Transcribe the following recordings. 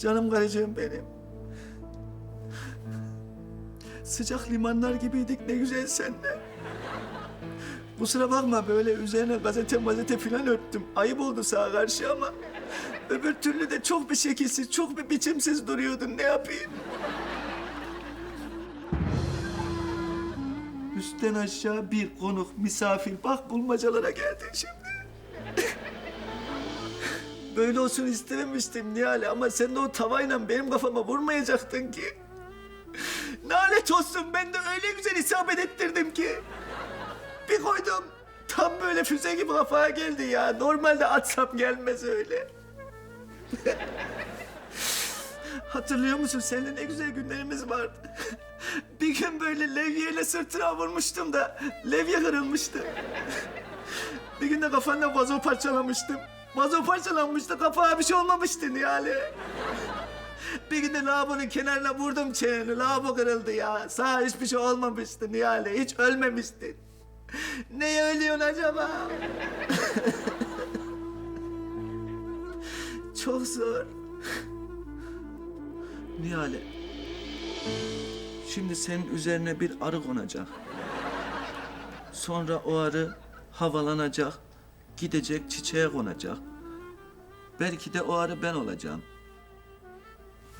Canım karıcığım benim. Sıcak limanlar gibiydik ne güzel seninle. Kusura bakma böyle üzerine gazete mazete filan örttüm. Ayıp oldu sağa karşı ama... ...öbür türlü de çok bir şekilsiz, çok bir biçimsiz duruyordun. Ne yapayım? Üstten aşağı bir konuk, misafir. Bak bulmacalara geldin şimdi. Böyle olsun istememiştim Nihal ama sen de o tavayla benim kafama vurmayacaktın ki. Nalet olsun ben de öyle güzel isabet ettirdim ki. Bir koydum. Tam böyle füze gibi kafaya geldi ya. Normalde atsam gelmez öyle. Hatırlıyor musun? Seninle ne güzel günlerimiz vardı. Bir gün böyle levyeyle sırtına vurmuştum da levye kırılmıştı. Bir gün de kafanla vazo parçalamıştım. Vazo parçalanmıştı, kafaya bir şey olmamıştı yani. Bir gün de lavabonun kenarına vurdum çeneni, lavabo kırıldı ya. Sağ hiçbir şey olmamıştı Nihale, hiç ölmemiştin. Neye ölüyorsun acaba? Çok zor. Nihale, şimdi senin üzerine bir arı konacak. Sonra o arı havalanacak, gidecek çiçeğe konacak. Belki de o arı ben olacağım.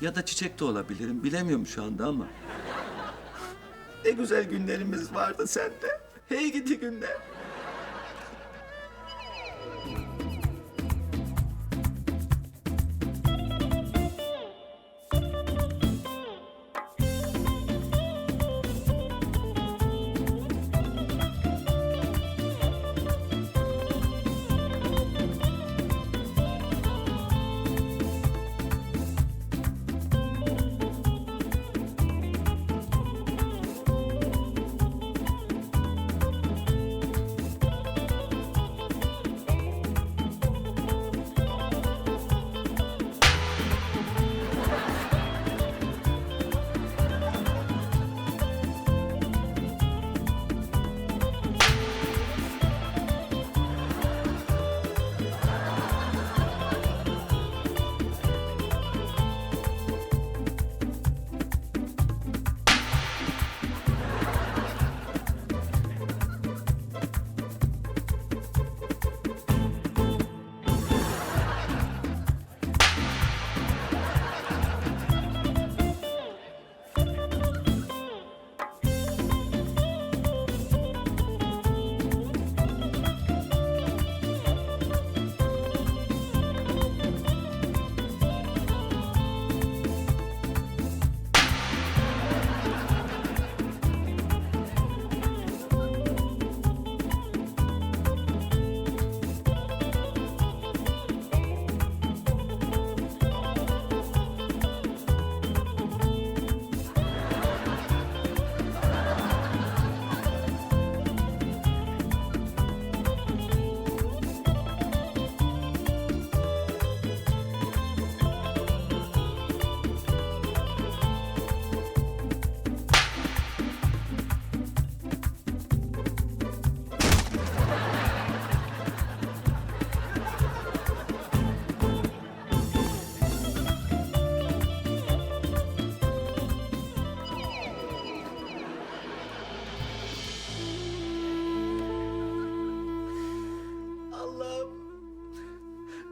Ya da çiçek de olabilirim. Bilemiyorum şu anda ama. Ne güzel günlerimiz vardı sende. Hey gidi günler.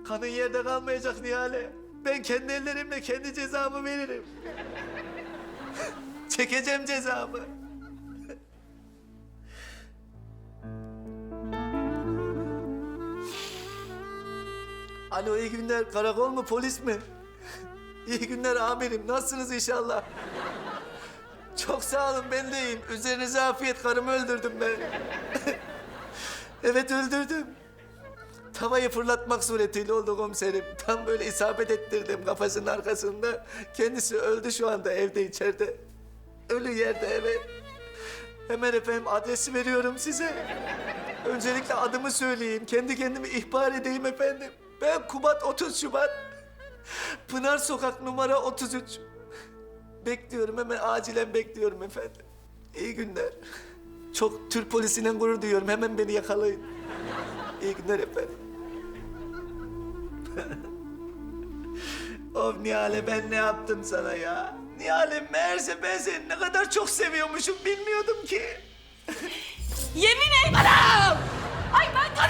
Kanın yerde kalmayacak Nihale. Ben kendi ellerimle kendi cezamı veririm. Çekeceğim cezamı. Alo iyi günler. Karakol mu polis mi? İyi günler amirim. Nasılsınız inşallah? Çok sağ olun ben de iyiyim. Üzerinize afiyet karımı öldürdüm ben. evet öldürdüm. Tavayı fırlatmak suretiyle oldu komiserim. Tam böyle isabet ettirdim kafasının arkasında. Kendisi öldü şu anda evde içeride. Ölü yerde evet. Hemen efendim adresi veriyorum size. Öncelikle adımı söyleyeyim. Kendi kendimi ihbar edeyim efendim. Ben Kubat 30 Şubat. Pınar Sokak numara 33. Bekliyorum hemen acilen bekliyorum efendim. İyi günler. Çok Türk polisiyle gurur duyuyorum. Hemen beni yakalayın. İyi günler efendim. Of Nihale ben ne yaptım sana ya? Nihale meğerse ben seni ne kadar çok seviyormuşum bilmiyordum ki. Yemin et. Anam! Ay ben çok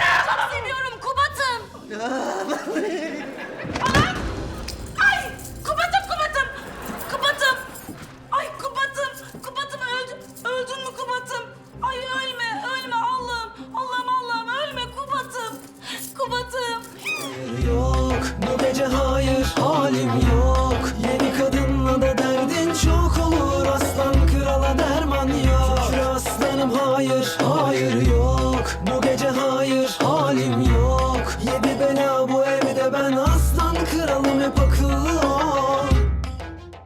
seviyorum Kubat'ım. hayır halim yok. Yeni kadınla da derdin çok olur. Aslan krala derman yok. Şükür aslanım hayır hayır.